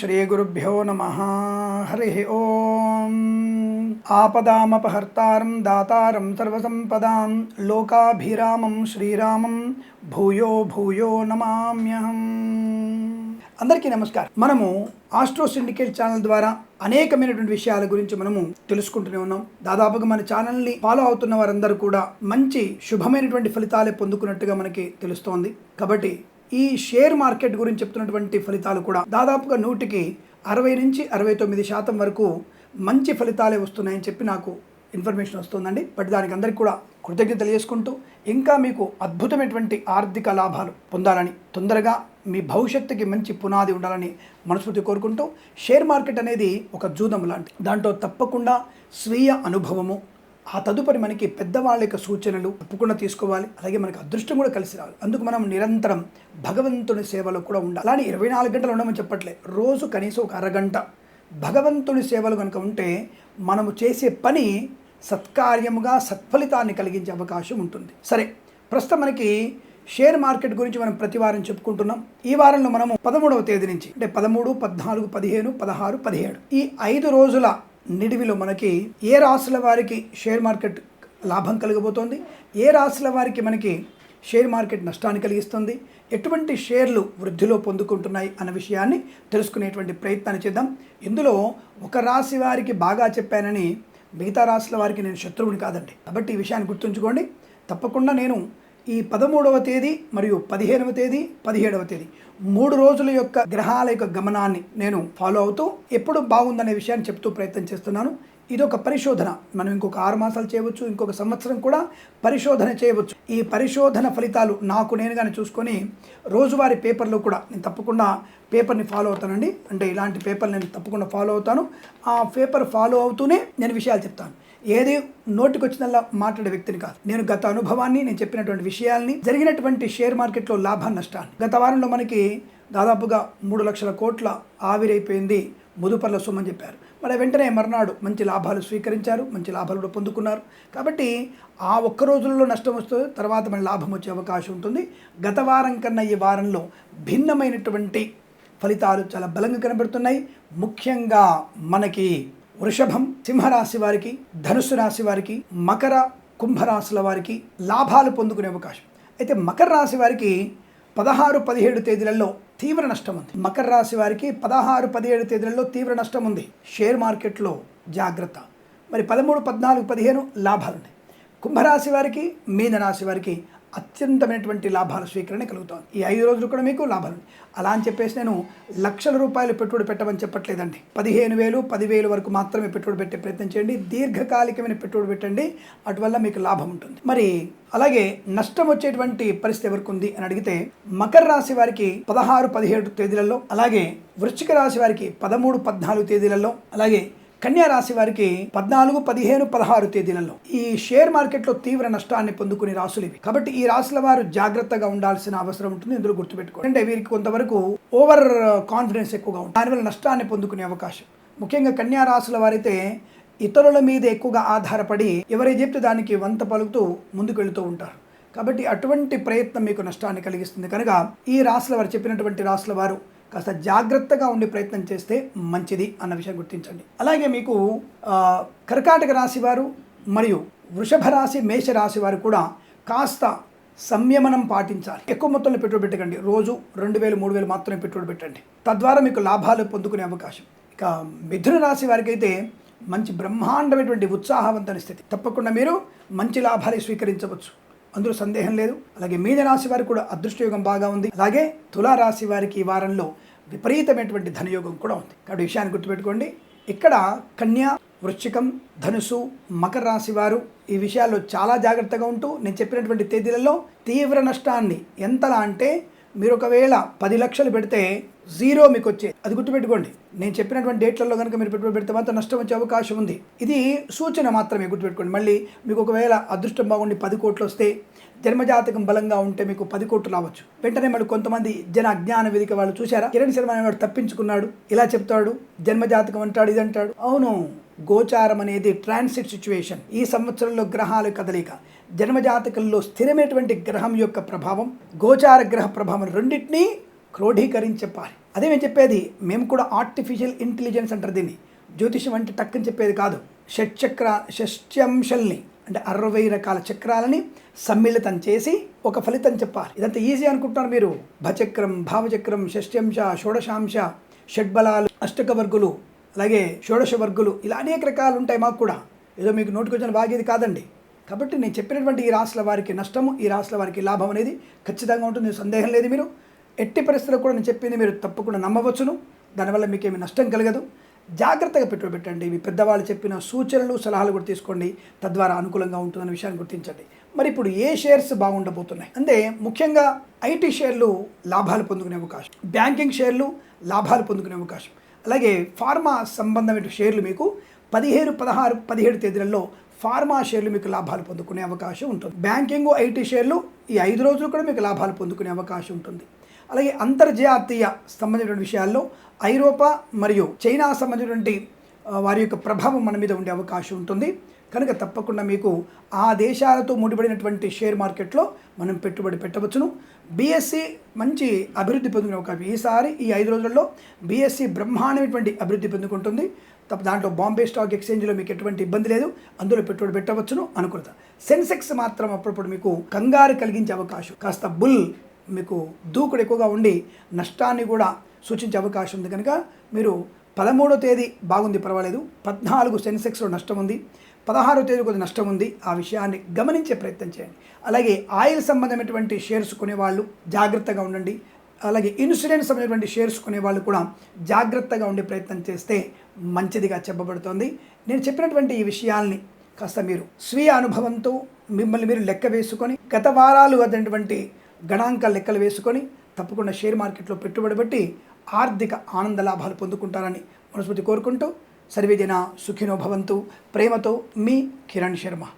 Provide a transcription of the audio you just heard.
శ్రీగురుభ్యో నమ హరి ఓం ఆపదామపహర్తారం దాతారం సర్వసంపదాం లోకాభిరామం శ్రీరామం భూయో భూయో నమామ్యహం అందరికీ నమస్కారం. మనము ఆస్ట్రో సిండికేట్ ఛానల్ ద్వారా అనేకమైనటువంటి విషయాల గురించి మనము తెలుసుకుంటూనే ఉన్నాం. దాదాపుగా మన ఛానల్ని ఫాలో అవుతున్న వారందరూ కూడా మంచి శుభమైనటువంటి ఫలితాలే పొందుకున్నట్టుగా మనకి తెలుస్తోంది. కాబట్టి ఈ షేర్ మార్కెట్ గురించి చెప్తున్నటువంటి ఫలితాలు కూడా దాదాపుగా నూటికి అరవై నుంచి అరవై తొమ్మిది శాతం వరకు మంచి ఫలితాలే వస్తున్నాయని చెప్పి నాకు ఇన్ఫర్మేషన్ వస్తుందండి. బట్ దానికి అందరికీ కూడా కృతజ్ఞత తెలియజేసుకుంటూ ఇంకా మీకు అద్భుతమైనటువంటి ఆర్థిక లాభాలు పొందాలని తొందరగా మీ భవిష్యత్తుకి మంచి పునాది ఉండాలని మనస్ఫూర్తి కోరుకుంటూ షేర్ మార్కెట్ అనేది ఒక జూదం లాంటి దాంట్లో తప్పకుండా స్వీయ అనుభవము ఆ తదుపరి మనకి పెద్దవాళ్ళ యొక్క సూచనలు తప్పకుండా తీసుకోవాలి. అలాగే మనకి అదృష్టం కూడా కలిసి రావాలి. అందుకు మనం నిరంతరం భగవంతుని సేవలో కూడా ఉండాలి. అలానే ఇరవై నాలుగు గంటలు ఉండమని చెప్పట్లే. రోజు కనీసం ఒక అరగంట భగవంతుని సేవలు కనుక ఉంటే మనము చేసే పని సత్కార్యముగా సత్ఫలితాన్ని కలిగించే అవకాశం ఉంటుంది. సరే ప్రస్తుతం మనకి షేర్ మార్కెట్ గురించి మనం ప్రతి వారం చెప్పుకుంటున్నాం. ఈ వారంలో మనము పదమూడవ తేదీ నుంచి అంటే పదమూడు పద్నాలుగు పదిహేను పదహారు పదిహేడు ఈ ఐదు రోజుల నిడివిలో మనకి ఏ రాసుల వారికి షేర్ మార్కెట్ లాభం కలగబోతోంది ఏ రాసుల వారికి మనకి షేర్ మార్కెట్ నష్టాన్ని కలిగిస్తుంది? ఎటువంటి షేర్లు వృద్ధిలో పొందుకుంటున్నాయి అన్న విషయాన్ని తెలుసుకునేటువంటి ప్రయత్నాన్ని చేద్దాం. ఇందులో ఒక రాశి వారికి బాగా చెప్పానని మిగతా రాశుల వారికి నేను శత్రువుని కాదండి. కాబట్టి ఈ విషయాన్ని గుర్తుంచుకోండి. తప్పకుండా నేను ఈ పదమూడవ తేదీ మరియు పదిహేనవ తేదీ పదిహేడవ తేదీ మూడు రోజుల యొక్క గ్రహాల యొక్క గమనాన్ని నేను ఫాలో అవుతూ ఎప్పుడు బాగుందనే విషయాన్ని చెప్తూ ప్రయత్నం చేస్తున్నాను. ఇది ఒక పరిశోధన. మనం ఇంకొక ఆరు మాసాలు చేయవచ్చు ఇంకొక సంవత్సరం కూడా పరిశోధన చేయవచ్చు. ఈ పరిశోధన ఫలితాలు నాకు నేను కానీ చూసుకొని రోజువారీ పేపర్లో కూడా నేను తప్పకుండా పేపర్ని ఫాలో అవుతానండి. అంటే ఇలాంటి పేపర్ నేను తప్పకుండా ఫాలో అవుతాను. ఆ పేపర్ ఫాలో అవుతూనే నేను విషయాలు చెప్తాను. ఏది నోటికొచ్చినల్లా మాట్లాడే వ్యక్తిని కాదు. నేను గత అనుభవాన్ని నేను చెప్పినటువంటి విషయాల్ని జరిగినటువంటి షేర్ మార్కెట్లో లాభ నష్టాన్ని. గత వారంలో మనకి దాదాపుగా మూడు లక్షల కోట్ల ఆవిరైపోయింది ముదుపర్ల సొమ్మని చెప్పారు. మరి వెంటనే మర్నాడు మంచి లాభాలు స్వీకరించారు మంచి లాభాలు కూడా పొందుకున్నారు. కాబట్టి ఆ ఒక్క రోజుల్లో నష్టం వస్తుంది తర్వాత మన లాభం వచ్చే అవకాశం ఉంటుంది. గత వారం కన్నా ఈ వారంలో భిన్నమైనటువంటి ఫలితాలు చాలా బలంగా కనబడుతున్నాయి. ముఖ్యంగా మనకి వృషభం సింహరాశి వారికి ధనుసు రాశి వారికి మకర కుంభరాశుల వారికి లాభాలు పొందుకునే అవకాశం. అయితే మకర రాశి వారికి పదహారు పదిహేడు తేదీలలో తీవ్ర నష్టం ఉంది. మకర రాశి వారికి పదహారు పదిహేడు తేదీలలో తీవ్ర నష్టం ఉంది. షేర్ మార్కెట్లో జాగ్రత్త. మరి పదమూడు పద్నాలుగు పదిహేను లాభాలు ఉన్నాయి కుంభరాశి వారికి మీనరాశి వారికి అత్యంతమైనటువంటి లాభాల స్వీకరణ కలుగుతోంది ఈ ఐదు రోజులు కూడా మీకు లాభాలు అలా అని చెప్పేసి నేను లక్షల రూపాయలు పెట్టుబడి పెట్టమని చెప్పట్లేదండి. పదిహేను వేలు పదివేలు వరకు మాత్రమే పెట్టుబడి పెట్టే ప్రయత్నం చేయండి. దీర్ఘకాలికమైన పెట్టుబడి పెట్టండి. అటువల్ల మీకు లాభం ఉంటుంది. మరి అలాగే నష్టం వచ్చేటువంటి పరిస్థితి ఎవరికి ఉంది అని అడిగితే మకర రాశి వారికి పదహారు పదిహేడు తేదీలలో అలాగే వృశ్చిక రాశి వారికి పదమూడు పద్నాలుగు తేదీలలో అలాగే కన్యా రాశి వారికి పద్నాలుగు పదిహేను పదహారు తేదీలలో ఈ షేర్ మార్కెట్లో తీవ్ర నష్టాన్ని పొందుకునే రాసులు ఇవి. కాబట్టి ఈ రాసుల వారు జాగ్రత్తగా ఉండాల్సిన అవసరం ఉంటుంది. ఇందులో గుర్తుపెట్టుకోండి. అంటే వీరికి కొంతవరకు ఓవర్ కాన్ఫిడెన్స్ ఎక్కువగా ఉంటుంది. దానివల్ల నష్టాన్ని పొందుకునే అవకాశం. ముఖ్యంగా కన్యా రాశుల వారైతే ఇతరుల మీద ఎక్కువగా ఆధారపడి ఎవరే చెప్తే దానికి వంత పలుకుతూ ముందుకు వెళుతూ ఉంటారు. కాబట్టి అటువంటి ప్రయత్నం మీకు నష్టాన్ని కలిగిస్తుంది. కనుక ఈ రాసుల వారు చెప్పినటువంటి రాసుల వారు కాస్త జాగ్రత్తగా ఉండే ప్రయత్నం చేస్తే మంచిది అన్న విషయం గుర్తించండి. అలాగే మీకు కర్కాటక రాశి వారు మరియు వృషభ రాశి మేష రాశి వారు కూడా కాస్త సంయమనం పాటించాలి. ఎక్కువ మొత్తంలో పెట్టుబడి పెట్టకండి. రోజు రెండు వేలు మూడు వేలు మాత్రమే పెట్టుబడి పెట్టండి. తద్వారా మీకు లాభాలు పొందుకునే అవకాశం. ఇక మిథున రాశి వారికి అయితే మంచి బ్రహ్మాండమైనటువంటి ఉత్సాహవంతమైన స్థితి. తప్పకుండా మీరు మంచి లాభాలు స్వీకరించవచ్చు. అందులో సందేహం లేదు. అలాగే మీన రాశి వారికి కూడా అదృష్టయోగం బాగా ఉంది. అలాగే తులా రాశి వారికి ఈ వారంలో విపరీతమైనటువంటి ధనయోగం కూడా ఉంది. కాబట్టి విషయాన్ని గుర్తుపెట్టుకోండి. ఇక్కడ కన్యా వృశ్చికం ధనుసు మకర రాశి వారు ఈ విషయాల్లో చాలా జాగ్రత్తగా ఉంటూ నేను చెప్పినటువంటి తేదీలలో తీవ్ర నష్టాన్ని ఎంతలా అంటే మీరు ఒకవేళ పది లక్షలు పెడితే జీరో మీకు వచ్చే అది గుర్తుపెట్టుకోండి. నేను చెప్పినటువంటి డేట్లలో కనుక మీరు పెట్టుబడి పెడితే మాత్రం నష్టం వచ్చే అవకాశం ఉంది. ఇది సూచన మాత్రమే గుర్తుపెట్టుకోండి. మళ్ళీ మీకు ఒకవేళ అదృష్టం బాగుండి పది కోట్లు వస్తే జన్మజాతకం బలంగా ఉంటే మీకు పది కోట్లు రావచ్చు. వెంటనే మళ్ళీ కొంతమంది జన అజ్ఞాన వేదిక వాళ్ళు చూసారా కిరణ్ శర్మ అనేవాడు తప్పించుకున్నాడు. ఇలా చెప్తాడు. జన్మజాతకం అంటాడు ఇది అంటాడు అవును. గోచారం అనేది ట్రాన్సిట్ సిచ్యువేషన్ ఈ సంవత్సరంలో గ్రహాల కదలిక. జన్మజాతకంలో స్థిరమైనటువంటి గ్రహం యొక్క ప్రభావం గోచార గ్రహ ప్రభావం రెండింటినీ క్రోఢీకరించి చెప్పాలి అదే మేము చెప్పేది మేము కూడా ఆర్టిఫిషియల్ ఇంటెలిజెన్స్ అంటారు దీన్ని. జ్యోతిషం అంటే టక్కని చెప్పేది కాదు. షట్చక్ర షష్ట్యంశల్ని అంటే అరవై రకాల చక్రాలని సమ్మిళితం చేసి ఒక ఫలితం చెప్పాలి. ఇదంతా ఈజీ అనుకుంటున్నారు మీరు. భచక్రం భావచక్రం షష్ట్యంశ షోడశాంశ షడ్బలాలు అష్టకవర్గులు అలాగే షోడశ వర్గులు ఇలా అనేక రకాలు ఉంటాయి మాకు కూడా. ఏదో మీకు నోటికొచ్చిన బాగేది కాదండి. కాబట్టి నేను చెప్పినటువంటి ఈ రాశుల వారికి నష్టము ఈ రాశుల వారికి లాభం అనేది ఖచ్చితంగా ఉంటుంది సందేహం లేదు మీరు. ఎట్టి పరిస్థితుల్లో కూడా నేను చెప్పింది మీరు తప్పకుండా నమ్మవచ్చును. దానివల్ల మీకు నష్టం కలగదు. జాగ్రత్తగా పెట్టుబడి పెట్టండి. మీ పెద్దవాళ్ళు చెప్పిన సూచనలు సలహాలు కూడా తీసుకోండి. తద్వారా అనుకూలంగా ఉంటుందన్న విషయాన్ని గుర్తించండి. మరి ఇప్పుడు ఏ షేర్స్ బాగుండబోతున్నాయి? అంటే ముఖ్యంగా ఐటీ షేర్లు లాభాలు పొందుకునే అవకాశం. బ్యాంకింగ్ షేర్లు లాభాలు పొందుకునే అవకాశం. అలాగే ఫార్మా సంబంధమైన షేర్లు మీకు పదిహేను పదహారు పదిహేడు తేదీలలో ఫార్మా షేర్లు మీకు లాభాలు పొందుకునే అవకాశం ఉంటుంది. బ్యాంకింగ్ ఐటీ షేర్లు ఈ ఐదు రోజులు కూడా మీకు లాభాలు పొందుకునే అవకాశం ఉంటుంది. అలాగే అంతర్జాతీయ సంబంధించిన విషయాల్లో ఐరోపా మరియు చైనా సంబంధించినటువంటి వారి యొక్క ప్రభావం మన మీద ఉండే అవకాశం ఉంటుంది. కనుక తప్పకుండా మీకు ఆ దేశాలతో ముడిపడినటువంటి షేర్ మార్కెట్లో మనం పెట్టుబడి పెట్టవచ్చును. బీఎస్సీ మంచి అభివృద్ధి పొందుకునే అవకాశం ఈసారి ఈ ఐదు రోజుల్లో బీఎస్సీ బ్రహ్మాండమైనటువంటి అభివృద్ధి పొందుకుంటుంది. తప్ప దాంట్లో బాంబే స్టాక్ ఎక్స్చేంజ్లో మీకు ఎటువంటి ఇబ్బంది లేదు. అందులో పెట్టుబడి పెట్టవచ్చును అనుకుంటా. సెన్సెక్స్ మాత్రం అప్పుడప్పుడు మీకు కంగారు కలిగించే అవకాశం. కాస్త బుల్ మీకు దూకుడు ఎక్కువగా ఉండి నష్టాన్ని కూడా సూచించే అవకాశం ఉంది. కనుక మీరు పదమూడో తేదీ బాగుంది పర్వాలేదు. పద్నాలుగు సెన్సెక్స్లో నష్టం ఉంది. పదహారో తేదీ కొద్ది నష్టం ఉంది. ఆ విషయాన్ని గమనించే ప్రయత్నం చేయండి. అలాగే ఆయిల్ సంబంధమైనటువంటి షేర్స్ కొనేవాళ్ళు జాగ్రత్తగా ఉండండి. అలాగే ఇన్సూరెన్స్ సంబంధించినటువంటి షేర్స్ కొనేవాళ్ళు కూడా జాగ్రత్తగా ఉండే ప్రయత్నం చేస్తే మంచిదిగా చెప్పబడుతోంది. నేను చెప్పినటువంటి ఈ విషయాల్ని కాస్త మీరు స్వీయ అనుభవంతో మిమ్మల్ని మీరు లెక్క వేసుకొని గత వారాలు అటువంటి గణాంక లెక్కలు వేసుకొని తప్పకుండా షేర్ మార్కెట్లో పెట్టుబడి పెట్టి ఆర్థిక ఆనంద లాభాలు పొందుకుంటారని మనస్ఫూర్తి కోరుకుంటూ సర్వేజన సుఖినో భవంతు. ప్రేమతో మీ కిరణ్ శర్మ.